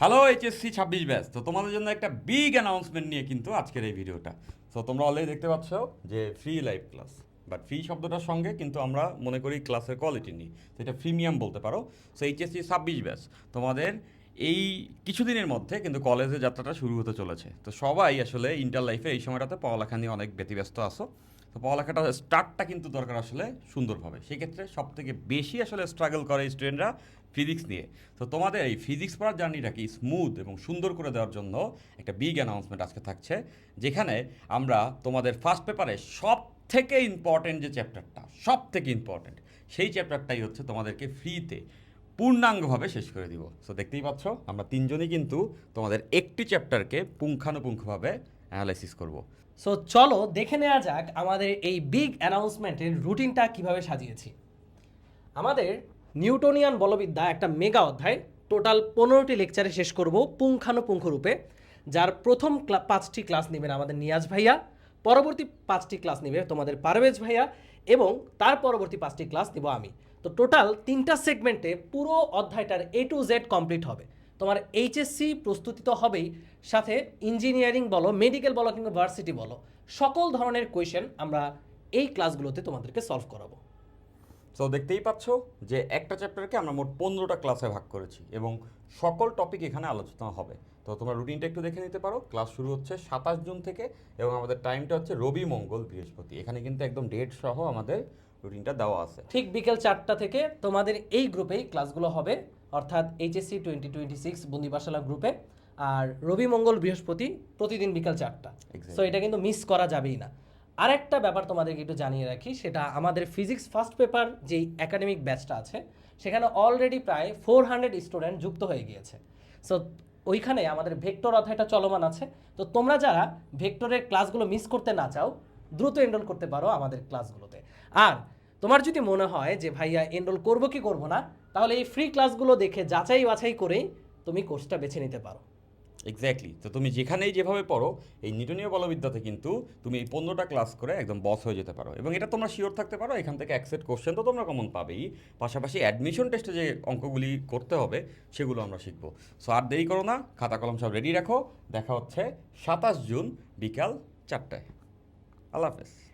Hello HSC ছাব্বিশ batch. তো তোমাদের জন্য একটা বিগ অ্যানাউন্সমেন্ট নিয়ে কিন্তু আজকের এই ভিডিওটা। তো তোমরা অলরেডি দেখতে পাচ্ছ যে free live class but free শব্দটার সঙ্গে কিন্তু আমরা মনে করি ক্লাসের কোয়ালিটি নিই। এটা প্রিমিয়াম বলতে পারো। সো এইচএসসি ছাব্বিশ ব্যাচ। তোমাদের এই কিছুদিনের মধ্যে কিন্তু কলেজে যাত্রাটা শুরু হতে চলেছে। তো সবাই আসলে ইন্টার লাইফে এই সময়টাতে পড়ালেখা নিয়ে অনেক ব্যতিব্যস্ত আসো তো পড়ালেখাটা স্টার্টটা কিন্তু দরকার আসলে সুন্দরভাবে। সেক্ষেত্রে সব থেকে বেশি আসলে স্ট্রাগল করে স্টুডেন্টরা ফিজিক্স নিয়ে। তো তোমাদের এই ফিজিক্স পড়ার জার্নিটাকে স্মুথ এবং সুন্দর করে দেওয়ার জন্য একটা বিগ অ্যানাউন্সমেন্ট আজকে থাকছে, যেখানে আমরা তোমাদের ফার্স্ট পেপারে সব থেকে ইম্পর্টেন্ট যে চ্যাপ্টারটা সব থেকে ইম্পর্টেন্ট সেই চ্যাপ্টারটাই হচ্ছে তোমাদেরকে ফ্রিতে পূর্ণাঙ্গভাবে শেষ করে দিব। সো দেখতেই পাচ্ছ, আমরা তিনজনই কিন্তু তোমাদের একটি চ্যাপ্টারকে পুঙ্খানুপুঙ্খভাবে অ্যানালাইসিস করব। সো চলো দেখে নেওয়া যাক আমাদের এই বিগ অ্যানাউন্সমেন্টের রুটিনটা কীভাবে সাজিয়েছি। আমাদের নিউটনিয়ান বলবিদ্যা একটা মেগা অধ্যায় টোটাল পনেরোটি লেকচারে শেষ করব পুঙ্খানুপুঙ্খ রূপে। যার প্রথম পাঁচটি ক্লাস নেবেন আমাদের নিয়াজ ভাইয়া, পরবর্তী পাঁচটি ক্লাস নেবে তোমাদের পারভেজ ভাইয়া, এবং তার পরবর্তী পাঁচটি ক্লাস নেব আমি। তো টোটাল তিনটা সেগমেন্টে পুরো অধ্যায়টার এ টু জেড কমপ্লিট হবে। তোমার এইচএসসি প্রস্তুতি তো হবেই, সাথে ইঞ্জিনিয়ারিং বলো মেডিকেল বলো কিংবা ভার্সিটি বলো, সকল ধরনের কোয়েশ্চেন আমরা এই ক্লাসগুলোতে তোমাদেরকে সলভ করাবো। সো দেখতেই পাচ্ছ যে একটা চ্যাপ্টারকে আমরা মোট পনেরোটা ক্লাসে ভাগ করেছি এবং সকল টপিক এখানে আলোচনা হবে। তো, তোমরা রুটিনটা একটু দেখে নিতে পারো। ক্লাস শুরু হচ্ছে সাতাশ জুন থেকে এবং আমাদের টাইমটা হচ্ছে রবি মঙ্গল বৃহস্পতি। এখানে কিন্তু একদম ডেট সহ আমাদের রুটিনটা দেওয়া আছে। ঠিক বিকেল চারটা থেকে তোমাদের এই গ্রুপেই ক্লাসগুলো হবে অর্থাৎ এইচএসসি টোয়েন্টি টোয়েন্টি সিক্স বন্দিবাসালা গ্রুপে আর রবি মঙ্গল বৃহস্পতি প্রতিদিন বিকাল চারটা। সো এটা কিন্তু মিস করা যাবেই না। আরেকটা ব্যাপার তোমাদেরকে একটু জানিয়ে রাখি সেটা আমাদের ফিজিক্স ফার্স্ট পেপার যেই একাডেমিক ব্যাচটা আছে সেখানে অলরেডি প্রায় ফোর হান্ড্রেড স্টুডেন্ট যুক্ত হয়ে গিয়েছে। সো ওইখানে আমাদের ভেক্টর অধ্যায়টা চলমান আছে। তো তোমরা যারা ভেক্টরের ক্লাসগুলো মিস করতে না চাও দ্রুত এনরোল করতে পারো আমাদের ক্লাসগুলোতে আর তোমার যদি মনে হয় যে, ভাইয়া এনরোল করব কি করব না? তাহলে এই ফ্রি ক্লাসগুলো দেখে যাচাই বাছাই করেই তুমি কোর্সটা বেছে নিতে পারো। এক্স্যাক্টলি তো তুমি যেখানেই যেভাবে পড়ো, এই নিউটনীয় বলবিদ্যাতে কিন্তু তুমি এই পনেরোটা ক্লাস করে একদম বস হয়ে যেতে পারো। এবং এটা তোমরা শিওর থাকতে পারো, এখান থেকে অ্যাকসেপ্ট কোশ্চেন তো তোমরা কমন পাবেই। পাশাপাশি অ্যাডমিশন টেস্টে যে অঙ্কগুলি করতে হবে, সেগুলো আমরা শিখব। সো আর দেরি করো না, খাতা কলম সব রেডি রাখো। দেখা হচ্ছে সাতাশ জুন বিকাল চারটায়। আল্লাহ হাফেজ।